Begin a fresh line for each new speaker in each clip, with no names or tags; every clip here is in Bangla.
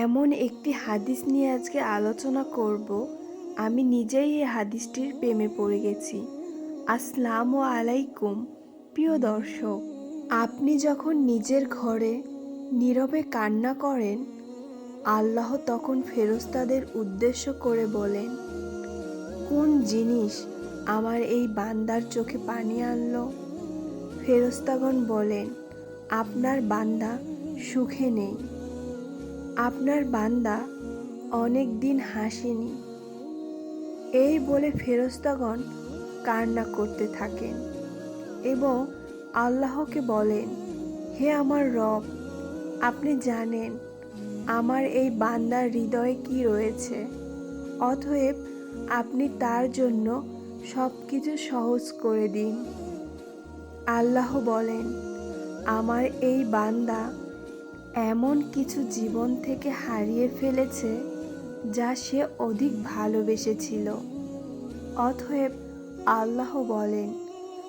এমন একটি হাদিস নিয়ে আজকে আলোচনা করব। আমি নিজেই এই হাদিসটির প্রেমে পড়ে গেছি। আসসালামু আলাইকুম, প্রিয় দর্শক। আপনি যখন নিজের ঘরে নীরবে কান্না করেন, আল্লাহ তখন ফেরস্তাদের উদ্দেশ্য করে বলেন, কোন জিনিস আমার এই বান্দার চোখে পানি আনল? ফেরেশতাগণ বলেন, আপনার বান্দা সুখে নেই। আপনার বান্দা অনেক দিন হাসেনি। এই বলে ফেরস্তাগণ কান্না করতে থাকেন এবং আল্লাহকে বলেন, হে আমার রব, আপনি জানেন আমার এই বান্দার হৃদয়ে কি রয়েছে। অতএব আপনি তার জন্য সব কিছু সহজ করে দিন। আল্লাহ বলেন, আমার এই বান্দা এমন কিছু জীবন থেকে হারিয়ে ফেলেছে যা সে অধিক ভালোবেসেছিল। অতএব আল্লাহ বলেন,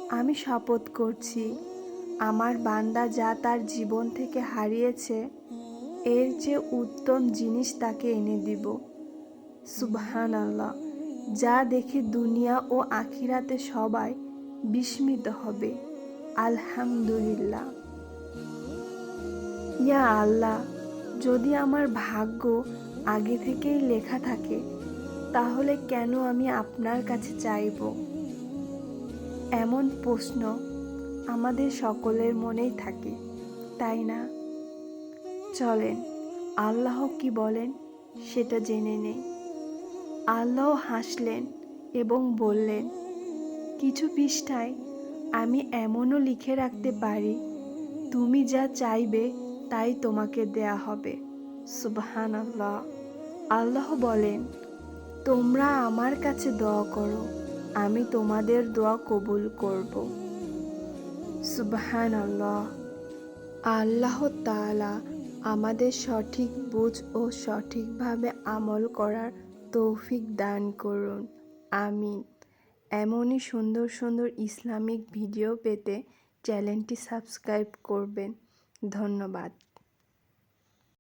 আমি শপথ করছি, আমার বান্দা যা তার জীবন থেকে হারিয়েছে, এর যে উত্তম জিনিস তাকে এনে দিব। সুবহান আল্লাহ যা দেখে দুনিয়া ও আখিরাতে সবাই বিস্মিত হবে। আলহামদুলিল্লাহ। ইয়া আল্লাহ, যদি আমার ভাগ্য আগে থেকেই লেখা থাকে, তাহলে কেন আমি আপনার কাছে চাইব? এমন প্রশ্ন আমাদের সকলের মনেই থাকে, তাই না? চলেন, আল্লাহ কি বলেন সেটা জেনে নেই। আল্লাহ হাসলেন এবং বললেন, কিছু পৃষ্ঠায় আমি এমনও লিখে রাখতে পারি, তুমি যা চাইবে তাই তোমাকে দেয়া হবে। সুবহান আল্লাহ আল্লাহ বলেন, তোমরা আমার কাছে দোয়া করো, আমি তোমাদের দোয়া কবুল করব। সুবহান আল্লাহ আল্লাহ তাআলা আমাদের সঠিক বুঝ ও সঠিকভাবে আমল করার তৌফিক দান করুন। আমিন। এমনই সুন্দর সুন্দর ইসলামিক ভিডিও পেতে চ্যানেলটি সাবস্ক্রাইব করবেন। ধন্যবাদ।